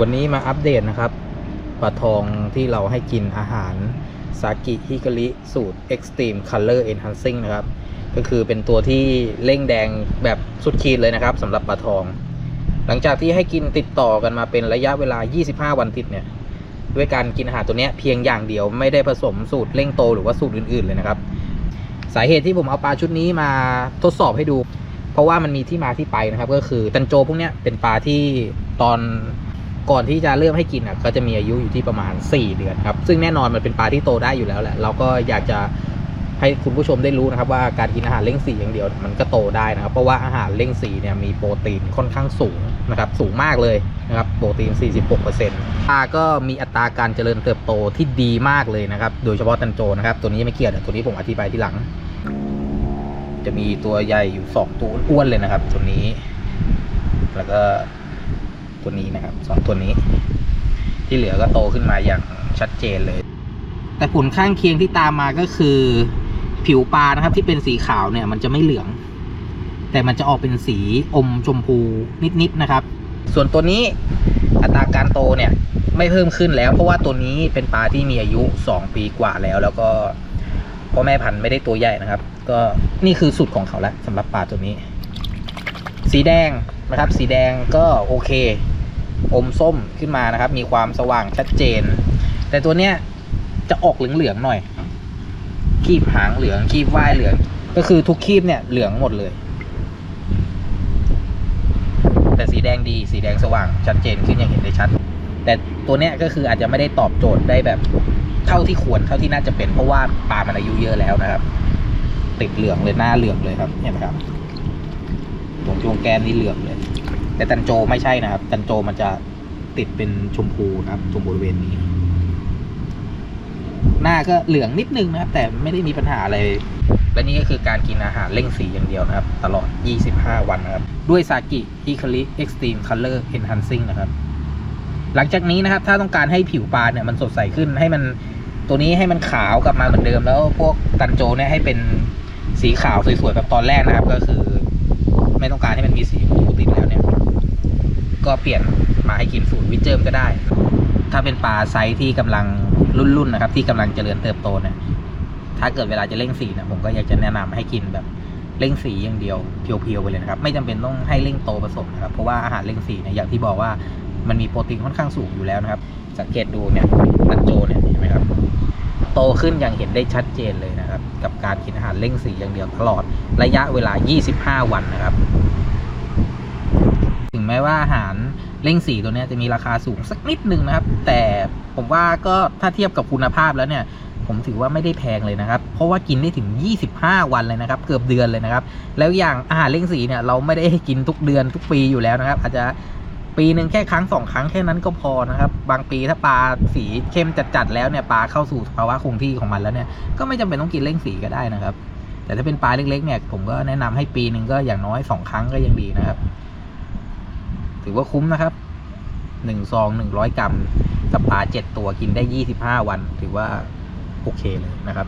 วันนี้มาอัปเดตนะครับปลาทองที่เราให้กินอาหารซากิฮิก r ริสูตร Extreme Color Enhancing นะครับ ก็คือเป็นตัวที่เร่งแดงแบบสุดขีดเลยนะครับสำหรับปลาทอง หลังจากที่ให้กินติดต่อกันมาเป็นระยะเวลา 25 วันติดเนี่ย ด้วยการกินอาหารตัวเนี้ยเพียงอย่างเดียวไม่ได้ผสมสูตรเร่งโตหรือว่าสูตรอื่นๆเลยนะครับ สาเหตุที่ผมเอาปลาชุดนี้มาทดสอบให้ดู เพราะว่ามันมีที่มาที่ไปนะครับ ก็คือตันโจพวกเนี้ยเป็นปลาที่ตอน ก่อนที่จะเริ่มให้กินอะก็จะมีอายุอยู่ที่ประมาณ 4 เดือนครับ ซึ่งแน่นอนมันเป็นปลาที่โตได้อยู่แล้วแหละ เราก็อยากจะให้คุณผู้ชมได้รู้นะครับว่าการกินอาหารเร่งสีอย่างเดียวมันก็โตได้นะครับ เพราะว่าอาหารเร่งสีเนี่ยมีโปรตีนค่อนข้างสูงนะครับ สูงมากเลยนะครับ โปรตีน 46%ปลาก็มีอัตราการเจริญเติบโตที่ดีมากเลยนะครับ โดยเฉพาะตันโจนะครับ ตัวนี้ไม่เกี่ยวแต่ตัวนี้ผมอธิบายทีหลัง จะมีตัวใหญ่อยู่สองตัวอ้วนเลยนะครับ ตัวนี้ แล้วก็ ตัวนี้นะครับสองตัวนี้ ที่เหลือก็โตขึ้นมาอย่างชัดเจนเลย แต่ผลข้างเคียงที่ตามมาก็คือ ผิวปลานะครับ ที่เป็นสีขาวเนี่ย มันจะไม่เหลือง แต่มันจะออกเป็นสีอมชมพูนิดๆนะครับ ส่วนตัวนี้อัตราการโตเนี่ย ไม่เพิ่มขึ้นแล้ว เพราะว่าตัวนี้เป็นปลาที่มีอายุ 2 ปีกว่าแล้ว แล้วก็พ่อแม่พันธุ์ไม่ได้ตัวใหญ่นะครับ ก็นี่คือสุดของเขาแล้วสำหรับปลาตัวนี้ สีแดงนะครับ สีแดงก็โอเค อมส้มขึ้นมานะครับ มีความสว่างชัดเจน แต่ตัวเนี้ยจะออกเหลืองๆหน่อย คีบหางเหลือง คีบว่ายเหลือง ก็คือทุกคีบเนี่ยเหลืองหมดเลย แต่สีแดงดี สีแดงสว่างชัดเจนขึ้นอย่างเห็นได้ชัด แต่ตัวเนี้ยก็คืออาจจะไม่ได้ตอบโจทย์ได้แบบเท่าที่ควรเท่าที่น่าจะเป็นเพราะว่าปลามันอายุเยอะแล้วนะครับ ติดเหลืองเลยหน้าเหลืองเลยครับเห็นไหมครับตรงช่วงแก้มนี่เหลืองเลย แต่ตันโจไม่ใช่นะครับ ตันโจมันจะติดเป็นชมพูนะครับตรงบริเวณนี้ หน้าก็เหลืองนิดนึงนะครับ แต่ไม่ได้มีปัญหาอะไร และนี่ก็คือการกินอาหารเร่งสีอย่างเดียวนะครับ ตลอด 25 วันนะครับ ด้วยซากิฮิคาริเอ็กซ์ตรีมคัลเลอร์เอนฮันซิ่งนะครับ หลังจากนี้นะครับ ถ้าต้องการให้ผิวปลาเนี่ยมันสดใสขึ้นให้มันตัวนี้ให้มันขาวกลับมาเหมือนเดิมแล้วพวกตันโจเนี่ยให้เป็นสีขาวสวยๆแบบตอนแรกนะครับ ก็คือ ไม่ต้องการให้มันมีสีชมพูติดแล้วเนี่ย ก็เปลี่ยนมาให้กินสูตรวิเจิมก็ได้ ถ้าเป็นปลาไซส์ที่กำลังรุ่นๆนะครับ ที่กำลังเจริญเติบโตเนี่ยถ้าเกิดเวลาจะเร่งสีนี่ยผมก็อยากจะแนะนำให้กินแบบเร่งสีอย่างเดียวเพียวๆไปเลยนะครับ ไม่จำเป็นต้องให้เร่งโตผสมนะครับเพราะว่าอาหารเร่งสีเนี่ยอย่างที่บอกว่ามันมีโปรตีนค่อนข้างสูงอยู่แล้วนะครับ สังเกตดูเนี่ยตันโจเนี่ยเห็นไหมครับโตขึ้นอย่างเห็นได้ชัดเจนเลยนะครับ กับการกินอาหารเร่งสีอย่างเดียวตลอดระยะเวลา 25 วันนะครับ งแม้ว่าอาหารเร่งสีตัวนี้จะมีราคาสูงสักนิดนึงนะครับ แต่ผมว่าก็ถ้าเทียบกับคุณภาพแล้วเนี่ย ผมถือว่าไม่ได้แพงเลยนะครับ เพราะว่ากินได้ถึง 25 วันเลยนะครับ เกือบเดือนเลยนะครับ แล้วอย่างอาหารเร่งสีเนี่ยเราไม่ได้ให้กินทุกเดือนทุกปีอยู่แล้วนะครับ อาจจะปีหนึ่งแค่ครั้งสองครั้งแค่นั้นก็พอนะครับ บางปีถ้าปลาสีเข้มจัดๆแล้วเนี่ยปลาเข้าสู่ภาวะคงที่ของมันแล้วเนี่ยก็ไม่จำเป็นต้องกินเร่งสีก็ได้นะครับ แต่ถ้าเป็นปลาเล็กๆเนี่ยผมก็แนะนำให้ปีหนึ่งก็อย่างน้อยสองครั้งก็ยังดีนะครับ ถือว่าคุ้มนะครับหนึ่งซองหนึ่งร้อยกรัม สปาเจ็ดตัวกินได้ยี่สิบห้าวัน ถือว่าโอเคเลยนะครับ